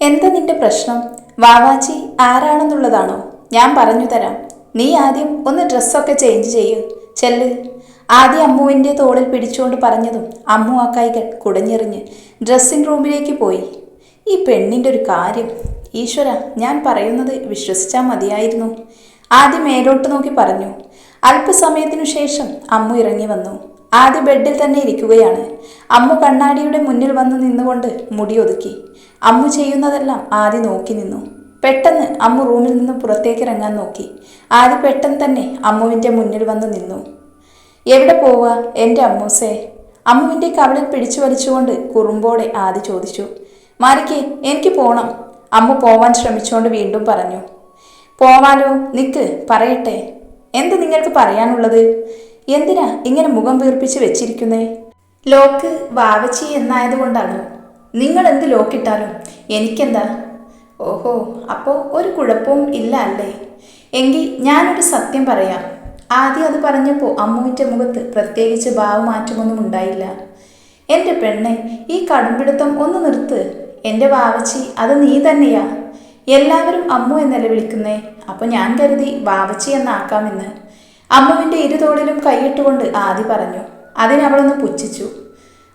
എന്താ നിന്റെ പ്രശ്നം? വാവാച്ചി ആരാണെന്നുള്ളതാണോ? ഞാൻ പറഞ്ഞു തരാം. നീ ആദ്യം ഒന്ന് ഡ്രസ്സൊക്കെ ചേഞ്ച് ചെയ്യൂ. ചെല്ല്. ആദ്യം അമ്മുവിന്റെ തോളിൽ പിടിച്ചുകൊണ്ട് പറഞ്ഞതും അമ്മു ആ കൈകൾ കുടഞ്ഞെറിഞ്ഞ് ഡ്രസ്സിംഗ് റൂമിലേക്ക് പോയി. ഈ പെണ്ണിന്റെ ഒരു കാര്യം. ഈശ്വര ഞാൻ പറയുന്നത് വിശ്വസിച്ചാൽ മതിയായിരുന്നു. ആദ്യം മേലോട്ട് നോക്കി പറഞ്ഞു. അല്പസമയത്തിനു ശേഷം അമ്മു ഇറങ്ങി വന്നു. ആദ്യ ബെഡിൽ തന്നെ ഇരിക്കുകയാണ്. അമ്മു കണ്ണാടിയുടെ മുന്നിൽ വന്ന് നിന്നുകൊണ്ട് മുടി ഒതുക്കി. അമ്മു ചെയ്യുന്നതെല്ലാം ആദ്യം നോക്കി നിന്നു. പെട്ടെന്ന് അമ്മു റൂമിൽ നിന്ന് പുറത്തേക്ക് ഇറങ്ങാൻ നോക്കി. ആദ്യ പെട്ടെന്ന് തന്നെ അമ്മുവിന്റെ മുന്നിൽ വന്ന് നിന്നു. എവിടെ പോവുക എന്റെ അമ്മൂസേ? അമ്മുവിന്റെ കവളിൽ പിടിച്ചു വലിച്ചുകൊണ്ട് കുറുമ്പോടെ ആദ്യ ചോദിച്ചു. മാരിക്ക് എനിക്ക് പോണം. അമ്മു പോവാൻ ശ്രമിച്ചുകൊണ്ട് വീണ്ടും പറഞ്ഞു. പോവാനോ നിക്ക് പറയട്ടെ. എന്ത് നിങ്ങൾക്ക് പറയാനുള്ളത്? എന്തിനാ ഇങ്ങനെ മുഖം വീർപ്പിച്ച് വെച്ചിരിക്കുന്നേ? ലോക്ക് വാവച്ചി എന്നായതുകൊണ്ടാണോ നിങ്ങൾ എന്ത് ലോക്കിട്ടാലും എനിക്കെന്താ? ഓഹോ അപ്പോൾ ഒരു കുഴപ്പവും ഇല്ല അല്ലേ? എങ്കിൽ ഞാനൊരു സത്യം പറയാം. ആദ്യം അത് പറഞ്ഞപ്പോൾ അമ്മുവിന്റെ മുഖത്ത് പ്രത്യേകിച്ച് ഭാവമാറ്റമൊന്നും ഉണ്ടായില്ല. എന്റെ പെണ്ണെ ഈ കടുംപിടുത്തം ഒന്ന് നിർത്ത്. എന്റെ വാവച്ചി അത് നീ തന്നെയാ. എല്ലാവരും അമ്മു എന്നല്ലേ വിളിക്കുന്നേ? അപ്പോൾ ഞാൻ കരുതി വാവച്ചി എന്നാക്കാമെന്ന്. അമ്മുവിന്റെ ഇരുതോളിലും കൈയിട്ടുകൊണ്ട് ആദി പറഞ്ഞു. അതിനവളൊന്ന് പുച്ഛിച്ചു.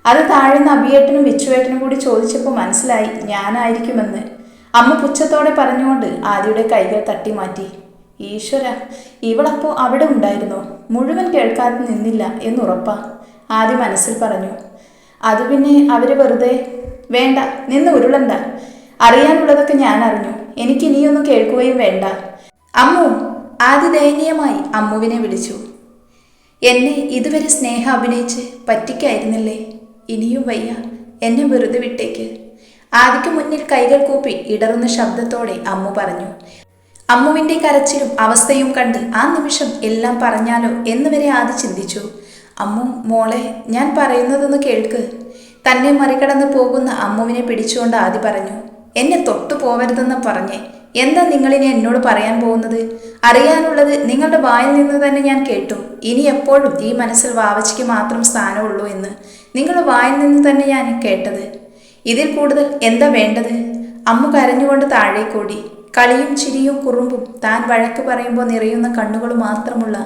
അത് താഴ്ന്ന അബിയേട്ടനും വിച്ചുവേട്ടനും കൂടി ചോദിച്ചപ്പോൾ മനസ്സിലായി ഞാനായിരിക്കുമെന്ന്. അമ്മ പുച്ഛത്തോടെ പറഞ്ഞുകൊണ്ട് ആദിയുടെ കൈകൾ തട്ടി മാറ്റി. ഈശ്വര ഇവളപ്പോൾ അവിടെ ഉണ്ടായിരുന്നോ? മുഴുവൻ കേൾക്കാതെ നിന്നില്ല എന്നുറപ്പാ. ആദ്യ മനസ്സിൽ പറഞ്ഞു. അത് പിന്നെ അവർ വെറുതെ? വേണ്ട നിന്ന് ഉരുളണ്ട. അറിയാനുള്ളതൊക്കെ ഞാൻ അറിഞ്ഞു. എനിക്ക് ഇനിയൊന്നും കേൾക്കുകയും വേണ്ട. അമ്മു ആദ്യ ദയനീയമായി അമ്മുവിനെ വിളിച്ചു. എന്നെ ഇതുവരെ സ്നേഹം അഭിനയിച്ച് പറ്റിക്കായിരുന്നില്ലേ? ഇനിയും വയ്യ. എന്നെ വെറുതെ വിട്ടേക്ക്. ആദിക്ക് മുന്നിൽ കൈകൾ കൂപ്പി ഇടറുന്ന ശബ്ദത്തോടെ അമ്മു പറഞ്ഞു. അമ്മുവിന്റെ കരച്ചിലും അവസ്ഥയും കണ്ട് ആ നിമിഷം എല്ലാം പറഞ്ഞാലോ എന്ന് വരെ ആദി ചിന്തിച്ചു. അമ്മു മോളെ ഞാൻ പറയുന്നതൊന്ന് കേൾക്ക്. തന്നെ മറികടന്ന് പോകുന്ന അമ്മുവിനെ പിടിച്ചുകൊണ്ട് ആദി പറഞ്ഞു. എന്നെ തൊട്ടു പോവരുതെന്ന് പറഞ്ഞേ. എന്താ നിങ്ങളിനി എന്നോട് പറയാൻ പോകുന്നത്? അറിയാനുള്ളത് നിങ്ങളുടെ വായിൽ നിന്ന് തന്നെ ഞാൻ കേട്ടു. ഇനി എപ്പോഴും ഈ മനസ്സിൽ വാവച്ചയ്ക്ക് മാത്രം സ്ഥാനമുള്ളൂ എന്ന് നിങ്ങളുടെ വായിൽ നിന്ന് തന്നെ ഞാൻ കേട്ടത്. ഇതിൽ കൂടുതൽ എന്താ വേണ്ടത്? അമ്മ കരഞ്ഞുകൊണ്ട് താഴേക്കോടി. കളിയും ചിരിയും കുറുമ്പും താൻ വഴക്ക് പറയുമ്പോൾ നിറയുന്ന കണ്ണുകൾ മാത്രമുള്ള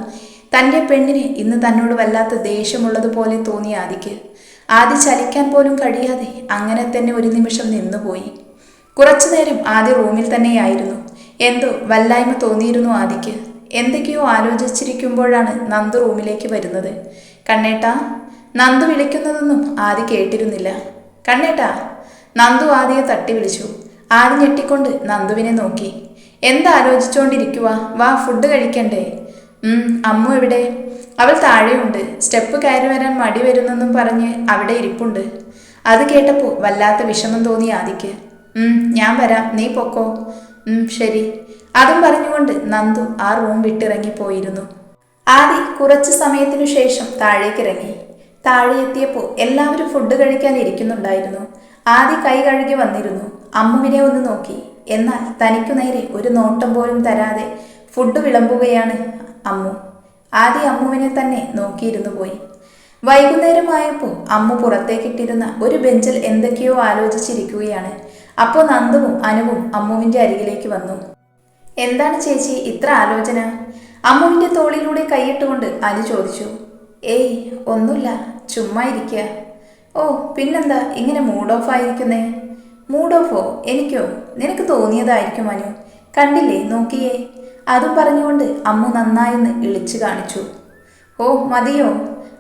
തന്റെ പെണ്ണിന് ഇന്ന് തന്നോട് വല്ലാത്ത ദേഷ്യമുള്ളതുപോലെ തോന്നി ആദിക്ക്. ആദി ചലിക്കാൻ പോലും കഴിയാതെ അങ്ങനെ തന്നെ ഒരു നിമിഷം നിന്നുപോയി. കുറച്ചു നേരം ആദ്യ റൂമിൽ തന്നെയായിരുന്നു. എന്തോ വല്ലായ്മ തോന്നിയിരുന്നു ആദിക്ക്. എന്തൊക്കെയോ ആലോചിച്ചിരിക്കുമ്പോഴാണ് നന്ദു റൂമിലേക്ക് വരുന്നത്. കണ്ണേട്ട നന്ദു വിളിക്കുന്നതൊന്നും ആദി കേട്ടിരുന്നില്ല. കണ്ണേട്ട നന്ദു ആദിയെ തട്ടി വിളിച്ചു. ആദി ഞെട്ടിക്കൊണ്ട് നന്ദുവിനെ നോക്കി. എന്താലോചിച്ചുകൊണ്ടിരിക്കുക വാ ഫുഡ് കഴിക്കണ്ടേ? അമ്മു എവിടെ? അവൾ താഴെയുണ്ട്. സ്റ്റെപ്പ് കയറി വരാൻ മടി വരുന്നെന്നും പറഞ്ഞ് അവിടെ ഇരിപ്പുണ്ട്. അത് കേട്ടപ്പോൾ വല്ലാത്ത വിഷമം തോന്നി ആദിക്ക്. ഞാൻ വരാം. നീ പൊക്കോ. ശരി. അതും പറഞ്ഞുകൊണ്ട് നന്ദു ആ റൂം വിട്ടിറങ്ങിപ്പോയിരുന്നു. ആദി കുറച്ച് സമയത്തിനു ശേഷം താഴേക്കിറങ്ങി. താഴെ എത്തിയപ്പോൾ എല്ലാവരും ഫുഡ് കഴിക്കാൻ ഇരിക്കുന്നുണ്ടായിരുന്നു. ആദി കൈ കഴുകി വന്നിരുന്നു. അമ്മുവിനെ ഒന്ന് നോക്കി. എന്നാൽ തനിക്കു നേരെ ഒരു നോട്ടം പോലും തരാതെ ഫുഡ് വിളമ്പുകയാണ് അമ്മു. ആദി അമ്മുവിനെ തന്നെ നോക്കിയിരുന്നു പോയി. വൈകുന്നേരമായപ്പോൾ അമ്മു പുറത്തേക്കിട്ടിരുന്ന ഒരു ബെഞ്ചിൽ എന്തൊക്കെയോ ആലോചിച്ചിരിക്കുകയാണ്. അപ്പോൾ നന്ദുവും അനുവും അമ്മുവിന്റെ അരികിലേക്ക് വന്നു. എന്താണ് ചേച്ചി ഇത്ര ആലോചന? അമ്മുവിന്റെ തോളിലൂടെ കൈയിട്ടുകൊണ്ട് അനു ചോദിച്ചു. ഏയ് ഒന്നുമില്ല ചുമ്മാ ഇരിക്കുക ഓ പിന്നെന്താ ഇങ്ങനെ മൂഡ് ഓഫ് ആയിരിക്കുന്നേ? മൂഡ് ഓഫോ എനിക്കോ? നിനക്ക് തോന്നിയതായിരിക്കും അനു. കണ്ടില്ലേ നോക്കിയേ? അതും പറഞ്ഞുകൊണ്ട് അമ്മു നന്നായെന്ന് ഇളിച്ചു കാണിച്ചു. ഓ മതിയോ?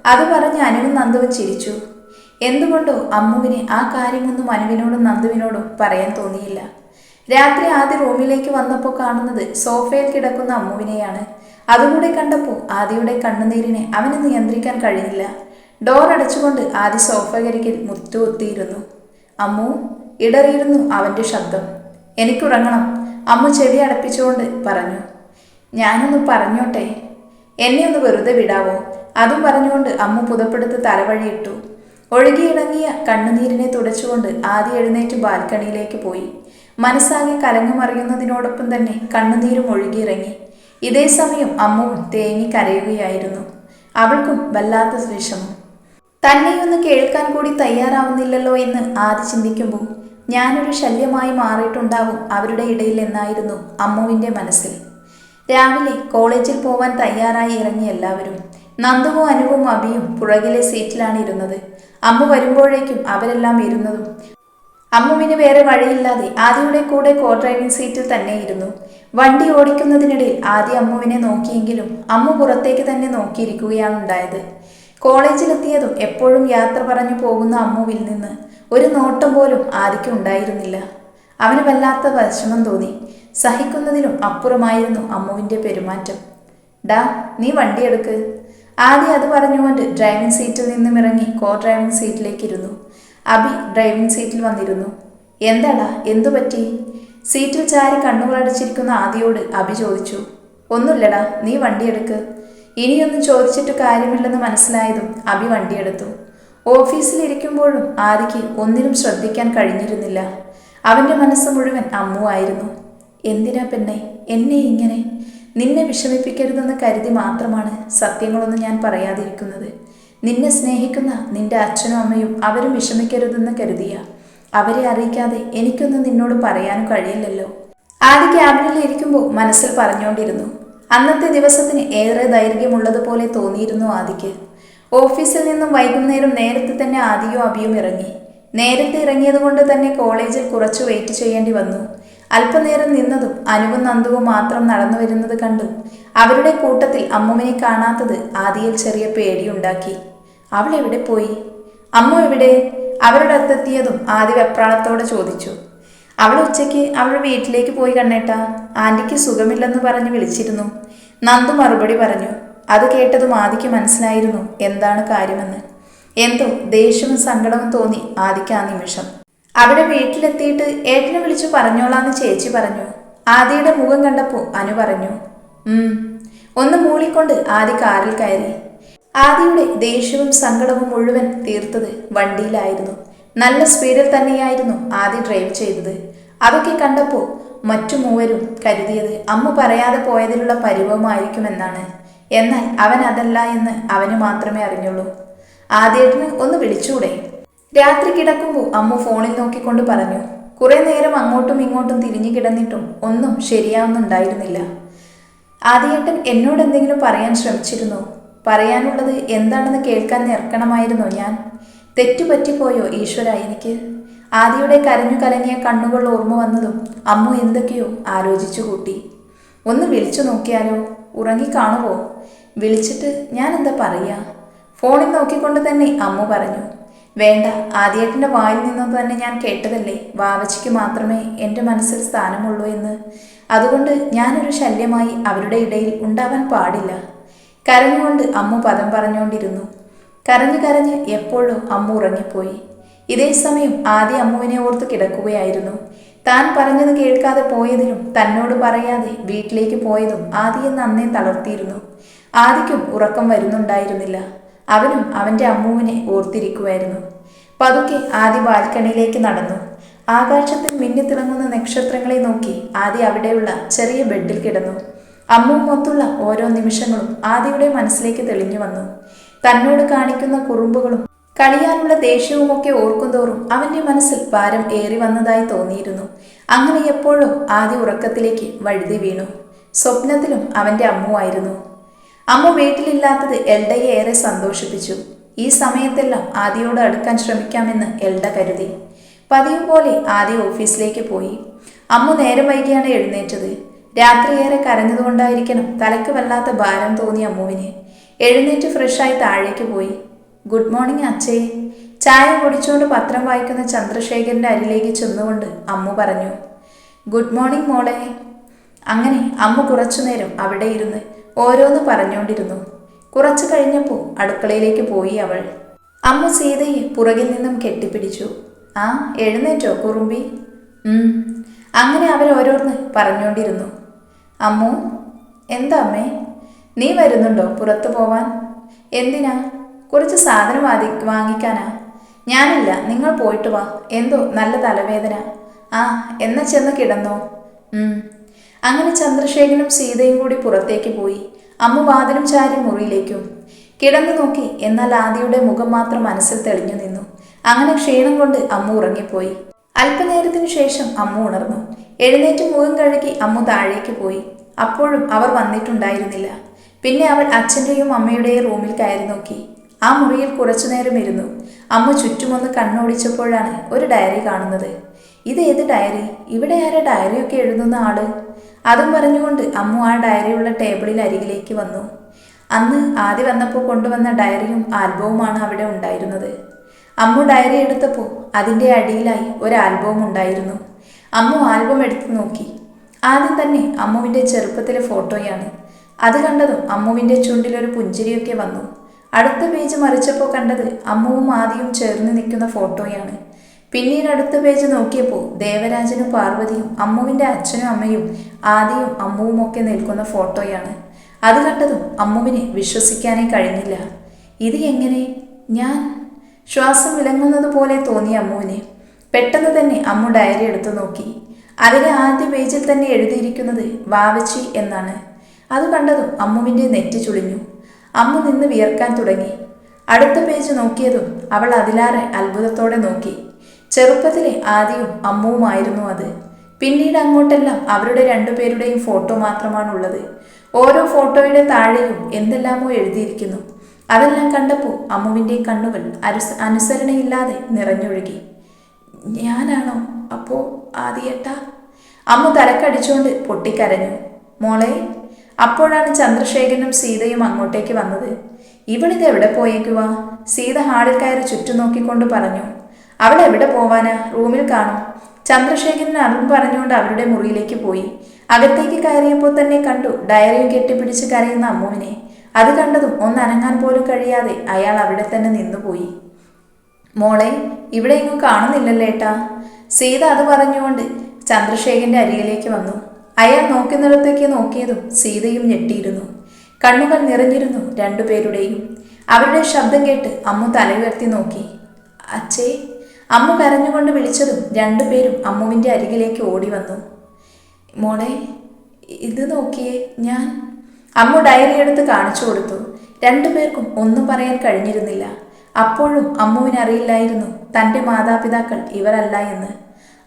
അത് പറഞ്ഞ് അനുവും നന്ദുവും ചിരിച്ചു. എന്തുകൊണ്ടോ അമ്മുവിന് ആ കാര്യമൊന്നും അനുവിനോടും നന്ദുവിനോടും പറയാൻ തോന്നിയില്ല. രാത്രി ആദ്യ റൂമിലേക്ക് വന്നപ്പോൾ കാണുന്നത് സോഫയിൽ കിടക്കുന്ന അമ്മുവിനെയാണ്. അതുകൂടെ കണ്ടപ്പോൾ ആദിയുടെ കണ്ണുനീരിനെ അവന് നിയന്ത്രിക്കാൻ കഴിഞ്ഞില്ല. ഡോർ അടച്ചുകൊണ്ട് ആദ്യ സോഫകരികിൽ മുത്തുകുത്തിയിരുന്നു അമ്മു ഇടറിയിരുന്നു അവന്റെ ശബ്ദം. എനിക്കുറങ്ങണം. അമ്മു ചെവി അടപ്പിച്ചുകൊണ്ട് പറഞ്ഞു. ഞാനൊന്ന് പറഞ്ഞോട്ടെ? എന്നെ ഒന്ന് വെറുതെ വിടാവോ? അതും പറഞ്ഞുകൊണ്ട് അമ്മു പുതപ്പെടുത്ത് തലവഴിയിട്ടു ഒഴുകിയിടങ്ങിയ കണ്ണുനീരിനെ തുടച്ചുകൊണ്ട് ആദ്യ എഴുന്നേറ്റ് ബാൽക്കണിയിലേക്ക് പോയി. മനസ്സാകെ കലങ്ങുമറിയുന്നതിനോടൊപ്പം തന്നെ കണ്ണുനീരും ഒഴുകിയിറങ്ങി. ഇതേ സമയം അമ്മുവും തേങ്ങി കരയുകയായിരുന്നു. അവൾക്കും വല്ലാത്ത വിഷമം. തന്നെയൊന്ന് കേൾക്കാൻ കൂടി തയ്യാറാവുന്നില്ലല്ലോ എന്ന് ആദ്യ ചിന്തിക്കുമ്പോൾ ഞാനൊരു ശല്യമായി മാറിയിട്ടുണ്ടാവും അവരുടെ ഇടയിൽ എന്നായിരുന്നു അമ്മുവിന്റെ മനസ്സിൽ. രാവിലെ കോളേജിൽ പോവാൻ തയ്യാറായി ഇറങ്ങി എല്ലാവരും നന്ദുവും അനുവും അബിയും പുറകിലെ സീറ്റിലാണ് ഇരുന്നത്. അമ്മ വരുമ്പോഴേക്കും അവരെല്ലാം ഇരുന്നതും. അമ്മുവിന് വേറെ വഴിയില്ലാതെ ആദിയുടെ കൂടെ കോ ഡ്രൈവിംഗ് സീറ്റിൽ തന്നെ ഇരുന്നു. വണ്ടി ഓടിക്കുന്നതിനിടയിൽ ആദ്യ അമ്മുവിനെ നോക്കിയെങ്കിലും അമ്മ പുറത്തേക്ക് തന്നെ നോക്കിയിരിക്കുകയാണ് ഉണ്ടായത്. കോളേജിലെത്തിയതും എപ്പോഴും യാത്ര പറഞ്ഞു പോകുന്ന അമ്മുവിൽ നിന്ന് ഒരു നോട്ടം പോലും ആദിക്ക് ഉണ്ടായിരുന്നില്ല. അവന് വല്ലാത്ത വിഷമം തോന്നി. സഹിക്കുന്നതിലും അപ്പുറമായിരുന്നു അമ്മുവിന്റെ പെരുമാറ്റം. ഡാ നീ വണ്ടി എടുക്ക്. ആദ്യം അത് പറഞ്ഞുകൊണ്ട് ഡ്രൈവിംഗ് സീറ്റിൽ നിന്നും ഇറങ്ങി കോ ഡ്രൈവിംഗ് സീറ്റിലേക്ക് ഇരുന്നു അബി ഡ്രൈവിംഗ് സീറ്റിൽ വന്നിരുന്നു. എന്താടാ? എന്തു പറ്റി? സീറ്റിൽ ചാരി കണ്ണുകളടച്ചിരിക്കുന്ന ആദിയോട് അബി ചോദിച്ചു. ഒന്നുമില്ലടാ നീ വണ്ടിയെടുക്ക്. ഇനിയൊന്നും ചോദിച്ചിട്ട് കാര്യമില്ലെന്ന് മനസ്സിലായതും അബി വണ്ടിയെടുത്തു. ഓഫീസിലിരിക്കുമ്പോഴും ആദിക്ക് ഒന്നിനും ശ്രദ്ധിക്കാൻ കഴിഞ്ഞിരുന്നില്ല. അവന്റെ മനസ്സ് മുഴുവൻ അമ്മുവായിരുന്നു. എന്തിനാ പെണ്ണെ? എന്നെ ഇങ്ങനെ നിന്നെ വിഷമിപ്പിക്കരുതെന്ന് കരുതി മാത്രമാണ് സത്യങ്ങളൊന്നും ഞാൻ പറയാതിരിക്കുന്നത്. നിന്നെ സ്നേഹിക്കുന്ന നിന്റെ അച്ഛനും അമ്മയും അവരും വിഷമിക്കരുതെന്ന് കരുതിയ. അവരെ അറിയിക്കാതെ എനിക്കൊന്നും നിന്നോട് പറയാനും കഴിയില്ലല്ലോ. ആദ്യ ക്യാബിനിൽ ഇരിക്കുമ്പോൾ മനസ്സിൽ പറഞ്ഞുകൊണ്ടിരുന്നു. അന്നത്തെ ദിവസത്തിന് ഏറെ ദൈർഘ്യമുള്ളതുപോലെ തോന്നിയിരുന്നു ആദിക്ക്. ഓഫീസിൽ നിന്നും വൈകുന്നേരം നേരത്തെ തന്നെ ആദിയും അബിയും ഇറങ്ങി. നേരത്തെ ഇറങ്ങിയതുകൊണ്ട് തന്നെ കോളേജിൽ കുറച്ച് വെയിറ്റ് ചെയ്യേണ്ടി വന്നു. അല്പനേരം നിന്നതും അനുവും നന്ദുവും മാത്രം നടന്നു വരുന്നത് കണ്ടു അവരുടെ കൂട്ടത്തിൽ അമ്മുവിനെ കാണാത്തത് ആദിയിൽ ചെറിയ പേടിയുണ്ടാക്കി. അവൾ എവിടെ പോയി? അമ്മു എവിടെ? അവരുടെ അടുത്തെത്തിയതും ആദ്യ വെപ്രാളത്തോടെ ചോദിച്ചു. അവൾ ഉച്ചയ്ക്ക് അവളുടെ വീട്ടിലേക്ക് പോയി കണ്ണേട്ടാ. ആന്റിക്ക് സുഖമില്ലെന്ന് പറഞ്ഞ് വിളിച്ചിരുന്നു. നന്ദു മറുപടി പറഞ്ഞു. അത് കേട്ടതും ആദിക്ക് മനസ്സിലായിരുന്നു എന്താണ് കാര്യമെന്ന്. എന്തോ ദേഷ്യവും സങ്കടവും തോന്നി ആദിക്ക് ആ നിമിഷം. അവിടെ വീട്ടിലെത്തിയിട്ട് ഏട്ടനെ വിളിച്ചു പറഞ്ഞോളാന്ന് ചേച്ചി പറഞ്ഞു. ആദിയുടെ മുഖം കണ്ടപ്പോൾ അനു പറഞ്ഞു ഒന്ന് മൂളിക്കൊണ്ട് ആദി കാറിൽ കയറി. ആദിയുടെ ദേഷ്യവും സങ്കടവും മുഴുവൻ തീർത്തത് വണ്ടിയിലായിരുന്നു. നല്ല സ്പീഡിൽ തന്നെയായിരുന്നു ആദി ഡ്രൈവ് ചെയ്തത്. അതൊക്കെ കണ്ടപ്പോൾ മറ്റു മൂവരും കരുതിയത് അമ്മ പറയാതെ പോയതിലുള്ള പരിഭവമായിരിക്കുമെന്നാണ്. എന്നാൽ അവൻ അതല്ല എന്ന് അവന് മാത്രമേ അറിഞ്ഞുള്ളൂ. ആദ്യേട്ടന് ഒന്ന് വിളിച്ചൂടെ? രാത്രി കിടക്കുമ്പോൾ അമ്മ ഫോണിൽ നോക്കിക്കൊണ്ട് പറഞ്ഞു കുറെ നേരം അങ്ങോട്ടും ഇങ്ങോട്ടും തിരിഞ്ഞു കിടന്നിട്ടും ഒന്നും ശരിയാവുന്നുണ്ടായിരുന്നില്ല. ആദ്യേട്ടൻ എന്നോട് എന്തെങ്കിലും പറയാൻ ശ്രമിച്ചിരുന്നു? പറയാനുള്ളത് എന്താണെന്ന് കേൾക്കാൻ നിർക്കണമായിരുന്നു ഞാൻ? തെറ്റുപറ്റിപ്പോയോ ഈശ്വര എനിക്ക്? ആദിയുടെ കരഞ്ഞു കലങ്ങിയ കണ്ണുകൾ ഓർമ്മ വന്നതും അമ്മു എന്തൊക്കെയോ ആലോചിച്ചു കൂട്ടി. ഒന്ന് വിളിച്ചു നോക്കിയാലോ? ഉറങ്ങിക്കാണുവോ വിളിച്ചിട്ട് ഞാൻ എന്താ പറയുക ഫോണിൽ നോക്കിക്കൊണ്ട് തന്നെ അമ്മു പറഞ്ഞു വേണ്ട ആദ്യേട്ടന്റെ വായിൽ നിന്നും തന്നെ ഞാൻ കേട്ടതല്ലേ? വാവച്ചിക്ക് മാത്രമേ എന്റെ മനസ്സിൽ സ്ഥാനമുള്ളൂ എന്ന്. അതുകൊണ്ട് ഞാനൊരു ശല്യമായി അവരുടെ ഇടയിൽ ഉണ്ടാവാൻ പാടില്ല. കരഞ്ഞുകൊണ്ട് അമ്മു പദം പറഞ്ഞുകൊണ്ടിരുന്നു കരഞ്ഞു കരഞ്ഞ് എപ്പോഴും അമ്മു ഉറങ്ങിപ്പോയി. ഇതേ സമയം ആദ്യ അമ്മുവിനെ ഓർത്ത് കിടക്കുകയായിരുന്നു. താൻ പറഞ്ഞത് കേൾക്കാതെ പോയതിലും തന്നോട് പറയാതെ വീട്ടിലേക്ക് പോയതും ആദ്യം നന്നേ തളർത്തിയിരുന്നു. ആദിക്കും ഉറക്കം വരുന്നുണ്ടായിരുന്നില്ല. അവനും അവന്റെ അമ്മുവിനെ ഓർത്തിരിക്കുമായിരുന്നു പതുക്കെ ആദി ബാൽക്കണിയിലേക്ക് നടന്നു. ആകാശത്തിൽ മിന്നിത്തിളങ്ങുന്ന നക്ഷത്രങ്ങളെ നോക്കി ആദി അവിടെയുള്ള ചെറിയ ബെഡിൽ കിടന്നു. അമ്മുവും മൊത്തുള്ള ഓരോ നിമിഷങ്ങളും ആദിയുടെ മനസ്സിലേക്ക് തെളിഞ്ഞു വന്നു. തന്നോട് കാണിക്കുന്ന കുറുമ്പുകളും കളിയാനുള്ള ദേഷ്യവുമൊക്കെ ഓർക്കുന്തോറും അവന്റെ മനസ്സിൽ ഭാരം ഏറി വന്നതായി തോന്നിയിരുന്നു. അങ്ങനെ എപ്പോഴും ആദ്യ ഉറക്കത്തിലേക്ക് വഴുതി വീണു. സ്വപ്നത്തിലും അവന്റെ അമ്മുവായിരുന്നു. അമ്മ വീട്ടിലില്ലാത്തത് എൽഡയെ ഏറെ സന്തോഷിപ്പിച്ചു. ഈ സമയത്തെല്ലാം ആദിയോട് അടുക്കാൻ ശ്രമിക്കാമെന്ന് എൽഡ കരുതി. പതിവ് പോലെ ആദ്യ ഓഫീസിലേക്ക് പോയി. അമ്മ നേരം വൈകിയാണ് എഴുന്നേറ്റത്. രാത്രിയേറെ കരഞ്ഞതുകൊണ്ടായിരിക്കണം തലക്ക് വല്ലാത്ത ഭാരം തോന്നിയ അമ്മുവിന്. എഴുന്നേറ്റ് ഫ്രഷായി താഴേക്ക് പോയി. ഗുഡ് മോർണിംഗ് അച്ഛേ. ചായ കുടിച്ചുകൊണ്ട് പത്രം വായിക്കുന്ന ചന്ദ്രശേഖരന്റെ അരിലേക്ക് ചെന്നുകൊണ്ട് അമ്മ പറഞ്ഞു ഗുഡ് മോർണിംഗ് മോളെ. അങ്ങനെ അമ്മ കുറച്ചുനേരം അവിടെ ഇരുന്ന് ഓരോന്ന് പറഞ്ഞുകൊണ്ടിരുന്നു. കുറച്ചു കഴിഞ്ഞപ്പോൾ അടുക്കളയിലേക്ക് പോയി അവൾ. അമ്മ സീതയെ പുറകിൽ നിന്നും കെട്ടിപ്പിടിച്ചു. ആ എഴുന്നേറ്റോ കുറുമ്പി. അങ്ങനെ അവർ ഓരോന്ന് പറഞ്ഞുകൊണ്ടിരുന്നു. അമ്മു എന്താ അമ്മേ? നീ വരുന്നുണ്ടോ പുറത്തു പോവാൻ? എന്തിനാ? കുറച്ച് സാധനം വാതി വാങ്ങിക്കാനാ? ഞാനില്ല നിങ്ങൾ പോയിട്ട് വാ. എന്തോ നല്ല തലവേദന. ആ എന്നാ ചെന്ന് കിടന്നോ. അങ്ങനെ ചന്ദ്രശേഖരനും സീതയും കൂടി പുറത്തേക്ക് പോയി. അമ്മ വാതിലും ചാരി മുറിയിലേക്കും. കിടന്നു നോക്കി എന്നാൽ ആദിയുടെ മുഖം മാത്രം മനസ്സിൽ തെളിഞ്ഞു നിന്നു. അങ്ങനെ ക്ഷീണം കൊണ്ട് അമ്മ ഉറങ്ങിപ്പോയി. അല്പനേരത്തിനു ശേഷം അമ്മ ഉണർന്നു. എഴുന്നേറ്റ് മുഖം കഴുകി അമ്മ താഴേക്ക് പോയി. അപ്പോഴും അവർ വന്നിട്ടുണ്ടായിരുന്നില്ല. പിന്നെ അവൾ അച്ഛന്റെയും അമ്മയുടെയും റൂമിൽ കയറി നോക്കി. ആ മുറിയിൽ കുറച്ചുനേരം ഇരുന്നു. അമ്മ ചുറ്റുമൊന്ന് കണ്ണോടിച്ചപ്പോഴാണ് ഒരു ഡയറി കാണുന്നത്. ഇത് ഏത് ഡയറി ഇവിടെ ആരാ ഡയറിയൊക്കെ എഴുതുന്ന ആൾ? അതും പറഞ്ഞുകൊണ്ട് അമ്മു ആ ഡയറിയുള്ള ടേബിളിൽ അരികിലേക്ക് വന്നു. അന്ന് ആദ്യം വന്നപ്പോൾ കൊണ്ടുവന്ന ഡയറിയും ആൽബവുമാണ് അവിടെ ഉണ്ടായിരുന്നത്. അമ്മു ഡയറി എടുത്തപ്പോൾ അതിന്റെ അടിയിലായി ഒരു ആൽബവും ഉണ്ടായിരുന്നു. അമ്മു ആൽബം എടുത്തു നോക്കി. ആദ്യം തന്നെ അമ്മുവിന്റെ ചെറുപ്പത്തിലെ ഫോട്ടോയാണ്. അത് കണ്ടതും അമ്മുവിന്റെ ചുണ്ടിലൊരു പുഞ്ചിരിയൊക്കെ വന്നു. അടുത്ത പേജ് മറിച്ചപ്പോൾ കണ്ടത് അമ്മുവും ആദിയും ചേർന്ന് നിൽക്കുന്ന ഫോട്ടോയാണ് പിന്നീട് അടുത്ത പേജ് നോക്കിയപ്പോൾ ദേവരാജനും പാർവതിയും അമ്മുവിന്റെ അച്ഛനും അമ്മയും ആദിയും അമ്മുവും ഒക്കെ നിൽക്കുന്ന ഫോട്ടോയാണ്. അത് കണ്ടതും അമ്മുവിനെ വിശ്വസിക്കാനേ കഴിഞ്ഞില്ല. ഇത് എങ്ങനെ? ഞാൻ ശ്വാസം വിലങ്ങുന്നത് പോലെ തോന്നി അമ്മുവിനെ. പെട്ടെന്ന് തന്നെ അമ്മു ഡയറി എടുത്തു നോക്കി. അതിലെ ആദ്യ പേജിൽ തന്നെ എഴുതിയിരിക്കുന്നത് വാവച്ചി എന്നാണ്. അത് കണ്ടതും അമ്മുവിന്റെ നെറ്റ് ചുളിഞ്ഞു. അമ്മു നിന്ന് വിയർക്കാൻ തുടങ്ങി. അടുത്ത പേജ് നോക്കിയതും അവൾ അതിലാറെ അത്ഭുതത്തോടെ നോക്കി. ചെറുപ്പത്തിലെ ആദിയും അമ്മുവുമായിരുന്നു അത്. പിന്നീട് അങ്ങോട്ടെല്ലാം അവരുടെ രണ്ടുപേരുടെയും ഫോട്ടോ മാത്രമാണ് ഉള്ളത് ഓരോ ഫോട്ടോയുടെ താഴെയും എന്തെല്ലാമോ എഴുതിയിരിക്കുന്നു. അതെല്ലാം കണ്ടപ്പോൾ അമ്മുവിന്റെ കണ്ണുകൾ അനുസ അനുസരണയില്ലാതെ നിറഞ്ഞൊഴുകി. ഞാനാണോ? അപ്പോ ആദിയേട്ട? അമ്മ തലക്കടിച്ചുകൊണ്ട് പൊട്ടിക്കരഞ്ഞു. മോളെ അപ്പോഴാണ് ചന്ദ്രശേഖരനും സീതയും അങ്ങോട്ടേക്ക് വന്നത്. ഇവളിത് എവിടെ പോയേക്കുവാ? സീത ഹാളിൽ കയറി ചുറ്റും നോക്കിക്കൊണ്ട് പറഞ്ഞു. അവൾ എവിടെ പോവാനാ? റൂമിൽ കാണും. ചന്ദ്രശേഖരൻ അരുൺ പറഞ്ഞുകൊണ്ട് അവരുടെ മുറിയിലേക്ക് പോയി. അകത്തേക്ക് കയറിയപ്പോൾ തന്നെ കണ്ടു ഡയറിയും കെട്ടിപ്പിടിച്ച് കരയുന്ന അമ്മുവിനെ അത് കണ്ടതും ഒന്ന് അനങ്ങാൻ പോലും കഴിയാതെ അയാൾ അവിടെ തന്നെ നിന്നുപോയി. മോളെ ഇവിടെ എങ്ങും കാണുന്നില്ലല്ലേട്ടാ സീത അത് പറഞ്ഞുകൊണ്ട് ചന്ദ്രശേഖരന്റെ അരികിലേക്ക് വന്നു. അയാൾ നോക്കുന്നിടത്തേക്ക് നോക്കിയതും സീതയും ഞെട്ടിയിരുന്നു. കണ്ണുകൾ നിറഞ്ഞിരുന്നു രണ്ടുപേരുടെയും. അവരുടെ ശബ്ദം കേട്ട് അമ്മു തലയുയർത്തി നോക്കി. അച്ഛേ അമ്മു കരഞ്ഞുകൊണ്ട് വിളിച്ചതും രണ്ടുപേരും അമ്മുവിന്റെ അരികിലേക്ക് ഓടി വന്നു. മോളെ ഇത് നോക്കിയേ ഞാൻ. അമ്മു ഡയറി എടുത്ത് കാണിച്ചു കൊടുത്തു. രണ്ടുപേർക്കും ഒന്നും പറയാൻ കഴിഞ്ഞിരുന്നില്ല. അപ്പോഴും അമ്മുവിന് അറിയില്ലായിരുന്നു തന്റെ മാതാപിതാക്കൾ ഇവരല്ല എന്ന്.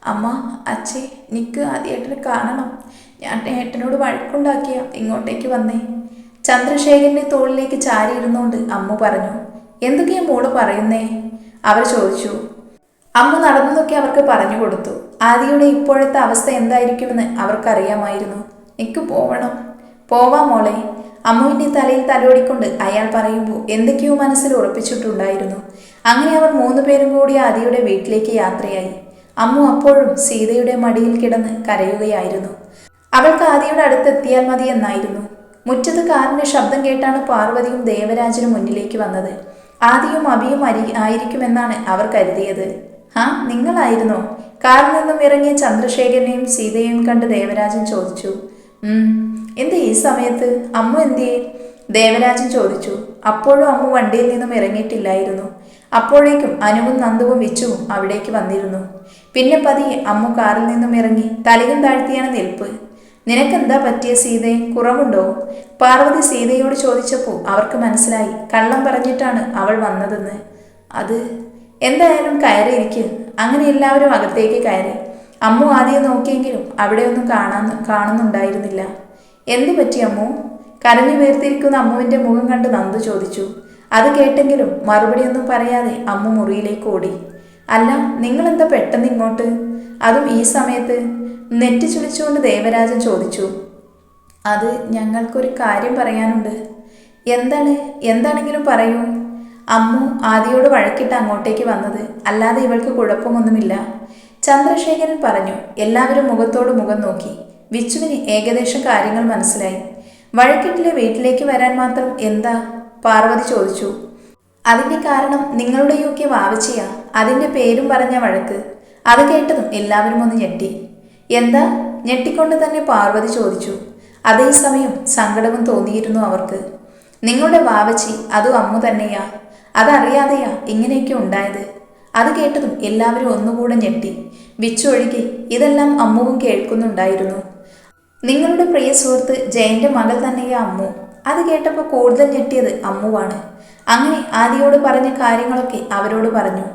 അമ്മ അച്ഛേ നിക്ക് ആദ്യേട്ടനെ കാണണം. ഞാൻ ഏട്ടനോട് വഴക്കുണ്ടാക്കിയ ഇങ്ങോട്ടേക്ക് വന്നേ. ചന്ദ്രശേഖരന്റെ തോളിലേക്ക് ചാരിയിരുന്നുകൊണ്ട് അമ്മു പറഞ്ഞു എന്തൊക്കെയാ മോൾ പറയുന്നേ? അവർ ചോദിച്ചു അമ്മ നടന്നതൊക്കെ അവർക്ക് പറഞ്ഞു കൊടുത്തു. ആദിയുടെ ഇപ്പോഴത്തെ അവസ്ഥ എന്തായിരിക്കുമെന്ന് അവർക്കറിയാമായിരുന്നു. എനിക്ക് പോവണം. പോവാ മോളെ. അമ്മുവിന്റെ തലയിൽ തലോടിക്കൊണ്ട് അയാൾ പറയുമ്പോൾ എന്തൊക്കെയോ മനസ്സിൽ ഉറപ്പിച്ചിട്ടുണ്ടായിരുന്നു. അങ്ങനെ അവർ മൂന്ന് പേരും കൂടി ആദിയുടെ വീട്ടിലേക്ക് യാത്രയായി. അമ്മു അപ്പോഴും സീതയുടെ മടിയിൽ കിടന്ന് കരയുകയായിരുന്നു. അവൾക്ക് ആദിയുടെ അടുത്തെത്തിയാൽ മതി എന്നായിരുന്നു. മുറ്റത്ത് കാറിന്റെ ശബ്ദം കേട്ടാണ് പാർവതിയും ദേവരാജനും മുന്നിലേക്ക് വന്നത്. ആദിയും അബിയും അരി ആയിരിക്കുമെന്നാണ് അവർ കരുതിയത്. ആ നിങ്ങളായിരുന്നോ. കാറിൽ നിന്നും ഇറങ്ങിയ ചന്ദ്രശേഖരനെയും സീതയെയും കണ്ട് ദേവരാജൻ ചോദിച്ചു എന്ത് ഈ സമയത്ത്? അമ്മ എന്തിയേ? ദേവരാജൻ ചോദിച്ചു അപ്പോഴും അമ്മ വണ്ടിയിൽ നിന്നും ഇറങ്ങിയിട്ടില്ലായിരുന്നു. അപ്പോഴേക്കും അനുവും നന്ദുവും വിച്ചുവും അവിടേക്ക് വന്നിരുന്നു. പിന്നെ പതിയെ അമ്മ കാറിൽ നിന്നും ഇറങ്ങി തലയും താഴ്ത്തിയാണ് നിൽപ്പ്. നിനക്കെന്താ പറ്റിയ സീതയെ കുറവുണ്ടോ? പാർവതി സീതയോട് ചോദിച്ചപ്പോൾ അവർക്ക് മനസ്സിലായി കള്ളം പറഞ്ഞിട്ടാണ് അവൾ വന്നതെന്ന്. അത് എന്തായാലും കയറിയിരിക്കും. അങ്ങനെ എല്ലാവരും അകത്തേക്ക് കയറി. അമ്മു ആദ്യം നോക്കിയെങ്കിലും അവിടെ ഒന്നും കാണാൻ കാണുന്നുണ്ടായിരുന്നില്ല. എന്തു പറ്റി അമ്മു? കരഞ്ഞു വീർത്തിരിക്കുന്ന അമ്മുവിന്റെ മുഖം കണ്ട് നന്ദു ചോദിച്ചു. അത് കേട്ടെങ്കിലും മറുപടിയൊന്നും പറയാതെ അമ്മു മുറിയിലേക്ക് ഓടി. അല്ല നിങ്ങളെന്താ പെട്ടെന്ന് ഇങ്ങോട്ട്? അതും ഈ സമയത്ത് നെറ്റി ചുളിച്ചുകൊണ്ട് ദേവരാജൻ ചോദിച്ചു. അത് ഞങ്ങൾക്കൊരു കാര്യം പറയാനുണ്ട്. എന്താണ്? എന്താണെങ്കിലും പറയൂ. അമ്മു ആദിയോട് വഴക്കിട്ട് അങ്ങോട്ടേക്ക് വന്നത് അല്ലാതെ ഇവൾക്ക് കുഴപ്പമൊന്നുമില്ല. ചന്ദ്രശേഖരൻ പറഞ്ഞു എല്ലാവരും മുഖത്തോട് മുഖം നോക്കി. വിച്ചുവിന് ഏകദേശം കാര്യങ്ങൾ മനസ്സിലായി. വഴക്കിട്ടിലെ വീട്ടിലേക്ക് വരാൻ മാത്രം എന്താ? പാർവതി ചോദിച്ചു. അതിന്റെ കാരണം നിങ്ങളുടെ യോഗ്യ വാവച്ചിയ. അതിന്റെ പേരും പറഞ്ഞ വഴക്ക്. അത് കേട്ടതും എല്ലാവരും ഒന്ന് ഞെട്ടി. എന്താ? ഞെട്ടിക്കൊണ്ട് തന്നെ പാർവതി ചോദിച്ചു. അതേസമയം സങ്കടവും തോന്നിയിരുന്നു അവർക്ക്. നിങ്ങളുടെ വാവച്ചി അതും അമ്മു തന്നെയാ. അതറിയാതെയാ ഇങ്ങനെയൊക്കെ ഉണ്ടായത്. അത് കേട്ടതും എല്ലാവരും ഒന്നുകൂടെ ഞെട്ടി. വിച്ചൊഴുകി ഇതെല്ലാം അമ്മുവും കേൾക്കുന്നുണ്ടായിരുന്നു. നിങ്ങളുടെ പ്രിയ സുഹൃത്ത് ജയന്റെ മകൾ തന്നെയാ അമ്മു. അത് കേട്ടപ്പോൾ കൂടുതൽ ഞെട്ടിയത് അമ്മുവാണ്. അങ്ങനെ ആദിയോട് പറഞ്ഞ കാര്യങ്ങളൊക്കെ അവരോട് പറഞ്ഞു.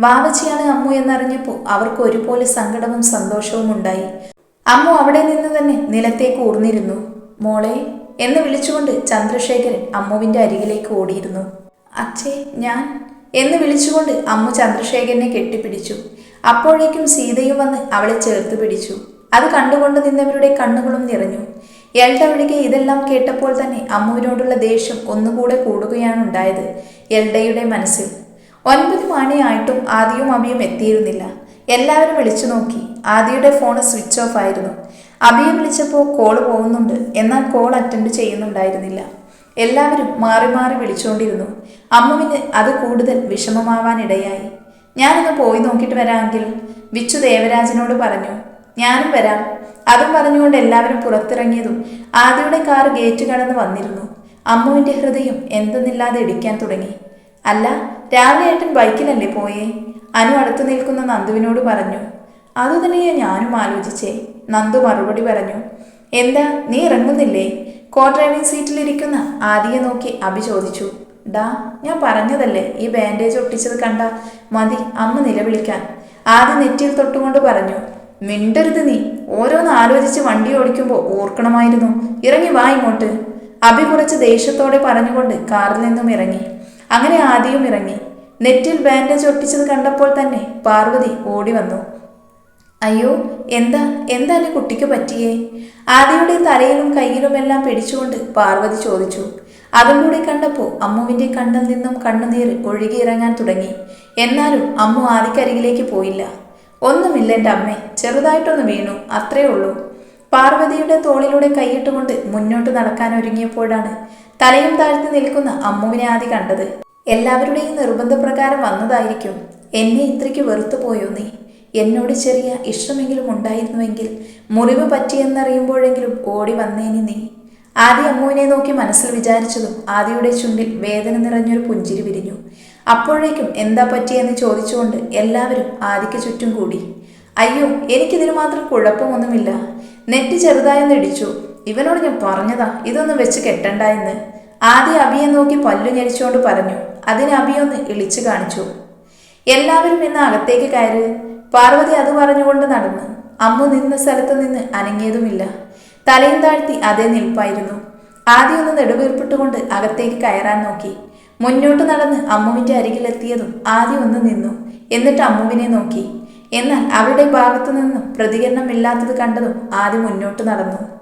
വാവച്ചിയാണ് അമ്മു എന്നറിഞ്ഞപ്പോൾ അവർക്ക് ഒരുപോലെ സങ്കടവും സന്തോഷവും ഉണ്ടായി. അമ്മു അവിടെ നിന്ന് തന്നെ നിലത്തേക്ക് ഊർന്നിരുന്നു. മോളെ എന്ന് വിളിച്ചുകൊണ്ട് ചന്ദ്രശേഖരൻ അമ്മുവിന്റെ അരികിലേക്ക് ഓടിയിരുന്നു. അച്ഛേ ഞാൻ എന്ന് വിളിച്ചുകൊണ്ട് അമ്മു ചന്ദ്രശേഖരനെ കെട്ടിപ്പിടിച്ചു. അപ്പോഴേക്കും സീതയും വന്ന് അവളെ ചേർത്ത് പിടിച്ചു. അത് കണ്ടുകൊണ്ട് നിന്നവരുടെ കണ്ണുകളും നിറഞ്ഞു. എൽഡ ഒഴികെ ഇതെല്ലാം കേട്ടപ്പോൾ തന്നെ അമ്മുവിനോടുള്ള ദേഷ്യം ഒന്നുകൂടെ കൂടുകയാണ് ഉണ്ടായത് എൽഡയുടെ മനസ്സിൽ. ഒൻപത് മണിയായിട്ടും ആദിയും അബിയും എത്തിയിരുന്നില്ല. എല്ലാവരും വിളിച്ചു നോക്കി. ആദിയുടെ ഫോൺ സ്വിച്ച് ഓഫ് ആയിരുന്നു. അബിയെ വിളിച്ചപ്പോൾ കോൾ പോകുന്നുണ്ട്. എന്നാൽ കോൾ അറ്റൻഡ് ചെയ്യുന്നുണ്ടായിരുന്നില്ല. എല്ലാവരും മാറി മാറി വിളിച്ചുകൊണ്ടിരുന്നു. അമ്മുവിന് അത് കൂടുതൽ വിഷമമാവാനിടയായി. ഞാനൊന്ന് പോയി നോക്കിയിട്ട് വരാമെങ്കിൽ വിച്ചു ദേവരാജനോട് പറഞ്ഞു ഞാനും വരാം. അതും പറഞ്ഞുകൊണ്ട് എല്ലാവരും പുറത്തിറങ്ങിയതും ആദ്യയുടെ കാർ ഗേറ്റ് കടന്ന് വന്നിരുന്നു. അമ്മുവിന്റെ ഹൃദയം എന്തെന്നില്ലാതെ ഇടിക്കാൻ തുടങ്ങി. അല്ല രാവിലെ ഏട്ടൻ ബൈക്കിലല്ലേ പോയേ? അനു അടുത്തു നിൽക്കുന്ന നന്ദുവിനോട് പറഞ്ഞു അതുതന്നെയാ ഞാനും ആലോചിച്ചേ. നന്ദു മറുപടി പറഞ്ഞു എന്താ നീ ഇറങ്ങുന്നില്ലേ? കോ ഡ്രൈവിംഗ് സീറ്റിലിരിക്കുന്ന ആദിയെ നോക്കി അഭി ചോദിച്ചു ഡാ ഞാൻ പറഞ്ഞതല്ലേ ഈ ബാൻഡേജ് ഒട്ടിച്ചത് കണ്ട മതി അമ്മ നിലവിളിക്കാൻ. ആദ്യം നെറ്റിയിൽ തൊട്ടുകൊണ്ട് പറഞ്ഞു മിണ്ടരുത് നീ ഓരോന്ന് ആലോചിച്ച് വണ്ടി ഓടിക്കുമ്പോൾ ഓർക്കണമായിരുന്നു. ഇറങ്ങി വാ ഇങ്ങോട്ട്. അഭി കുറച്ച് ദേഷ്യത്തോടെ പറഞ്ഞുകൊണ്ട് കാറിൽ നിന്നും ഇറങ്ങി. അങ്ങനെ ആദ്യവും ഇറങ്ങി. നെറ്റിൽ ബാൻഡേജ് ഒട്ടിച്ചത് കണ്ടപ്പോൾ തന്നെ പാർവതി ഓടി വന്നു. അയ്യോ എന്താ എന്താണ് കുട്ടിക്ക് പറ്റിയേ? ആദിയുടെ തലയിലും കയ്യിലുമെല്ലാം പിടിച്ചുകൊണ്ട് പാർവതി ചോദിച്ചു. അതും കൂടി കണ്ടപ്പോൾ അമ്മുവിന്റെ കണ്ണിൽ നിന്നും കണ്ണുനീർ ഒഴുകിയിറങ്ങാൻ തുടങ്ങി. എന്നാലും അമ്മു ആദിക്കരികിലേക്ക് പോയില്ല. ഒന്നുമില്ല എന്റെ അമ്മേ ചെറുതായിട്ടൊന്ന് വീണു അത്രേ ഉള്ളൂ. പാർവതിയുടെ തോളിലൂടെ കൈയിട്ടുകൊണ്ട് മുന്നോട്ട് നടക്കാൻ ഒരുങ്ങിയപ്പോഴാണ് തലയും താഴ്ത്തി നിൽക്കുന്ന അമ്മുവിനെ ആദി കണ്ടത്. എല്ലാവരുടെയും നിർബന്ധപ്രകാരം വന്നതായിരിക്കും. എന്നെ ഇത്രയ്ക്ക് വെറുത്തു പോയോ നീ? എന്നോട് ചെറിയ ഇഷ്ടമെങ്കിലും ഉണ്ടായിരുന്നുവെങ്കിൽ മുറിവ് പറ്റിയെന്നറിയുമ്പോഴെങ്കിലും ഓടി വന്നേനി നീ. ആദ്യ അമ്മുവിനെ നോക്കി മനസ്സിൽ വിചാരിച്ചതും ആദിയുടെ ചുണ്ടിൽ വേദന നിറഞ്ഞൊരു പുഞ്ചിരി വിരിഞ്ഞു. അപ്പോഴേക്കും എന്താ പറ്റിയെന്ന് ചോദിച്ചുകൊണ്ട് എല്ലാവരും ആദിക്ക് ചുറ്റും കൂടി. അയ്യോ എനിക്കിതിന് മാത്രം കുഴപ്പമൊന്നുമില്ല. നെറ്റ് ചെറുതായെന്ന് ഇടിച്ചു. ഇവനോട് ഞാൻ പറഞ്ഞതാ ഇതൊന്നും വെച്ച് കെട്ടണ്ട എന്ന്. ആദ്യ അബിയെ നോക്കി പല്ലു ഞെരിച്ചുകൊണ്ട് പറഞ്ഞു. അതിന് അബിയൊന്ന് ഇളിച്ചു കാണിച്ചു. എല്ലാവരും ഇന്ന് അകത്തേക്ക് കയറി പാർവതി അത് പറഞ്ഞുകൊണ്ട് നടന്നു അമ്മു നിന്ന സ്ഥലത്ത് നിന്ന് അനങ്ങിയതുമില്ല. തലയും താഴ്ത്തി അതേ നിൽപ്പായിരുന്നു. ആദ്യം ഒന്ന് നെടുവീർപ്പിട്ടുകൊണ്ട് അകത്തേക്ക് കയറാൻ നോക്കി. മുന്നോട്ട് നടന്ന് അമ്മുവിന്റെ അരികിലെത്തിയതും ആദ്യം ഒന്ന് നിന്നു. എന്നിട്ട് അമ്മുവിനെ നോക്കി. എന്നാൽ അവരുടെ ഭാഗത്തു നിന്നും പ്രതികരണമില്ലാത്തത് കണ്ടതും ആദ്യം മുന്നോട്ട് നടന്നു.